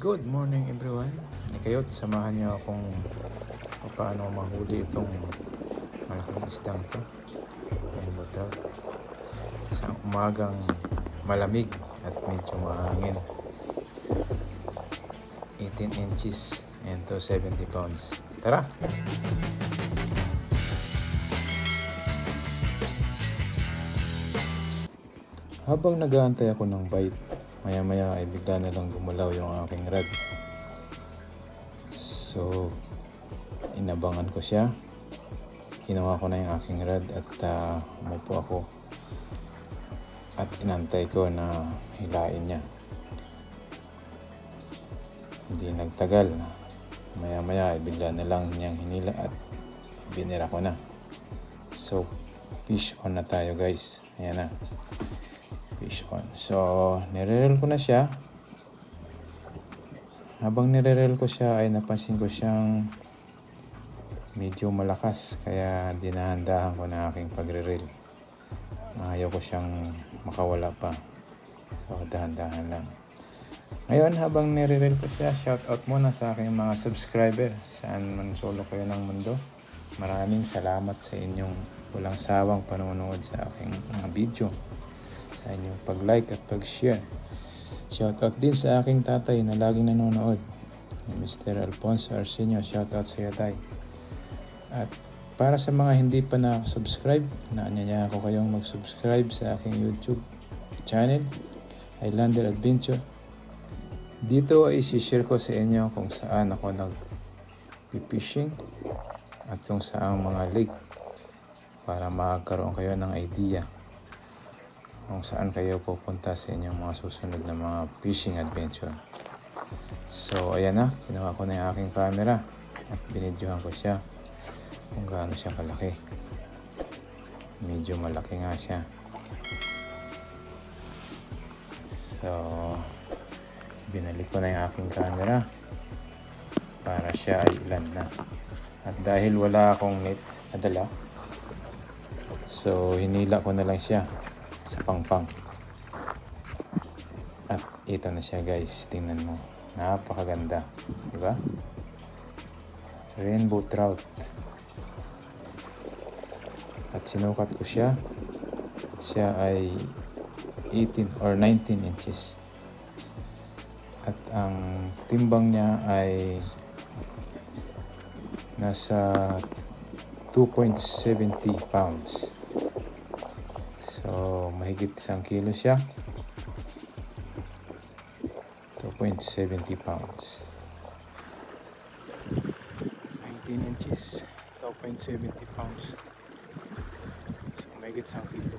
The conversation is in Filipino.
Good morning everyone. Nikayot, samahan niyo akong paano mahuli itong malaking isdang to. Rainbow trout. Isang umagang malamig at medyo mahangin. 18 inches and to 70 pounds. Tara! Habang nag-aantay ako ng bite, maya-maya ay bigla na lang gumalaw yung aking rod. So, inabangan ko siya. Ginawa ko na yung aking rod at uh, umupo ako. At inantay ko na hilain niya. Hindi nagtagal. Maya-maya ay bigla na lang niyang hinila at binira ko na. So, fish on na tayo guys. Ayan na fish on. So, nire-reel ko na siya. Habang nire-reel ko siya ay napansin ko siyang medyo malakas kaya dinahandahan ko na aking pagre-reel. Ayaw ko siyang makawala pa. So, dahan-dahan lang. Ngayon, habang nire-reel ko siya, shout out muna sa aking mga subscriber saan man solo kayo ng mundo. Maraming salamat sa inyong walang sawang panonood sa aking mga video sa inyong pag-like at pag-share. Shoutout din sa aking tatay na laging nanonood. Mr. Alfonso Arsenio, shoutout sa iyo tay. At para sa mga hindi pa na-subscribe, naanyaya ako kayong mag-subscribe sa aking YouTube channel, Highlander Adventure. Dito ay isi-share ko sa inyo kung saan ako nag-fishing at kung saan mga lake para makakaroon kayo ng idea kung saan kayo pupunta sa inyong mga susunod na mga fishing adventure. So, ayan na. Kinuha ko na yung aking camera at binidyohan ko siya kung gaano siya kalaki. Medyo malaki nga siya. So, binalik ko na yung aking camera para siya ay ilan na. At dahil wala akong net na dala, so hinila ko na lang siya sa pangpang. At ito na siya guys, tingnan mo. Napakaganda, di ba? Rainbow trout. At sinukat ko siya. At siya ay 18 or 19 inches. At ang timbang niya ay nasa 2.70 pounds. So, mahigit isang kilo siya. 2.70 pounds. 19 inches, 2.70 pounds. So, mahigit isang kilo.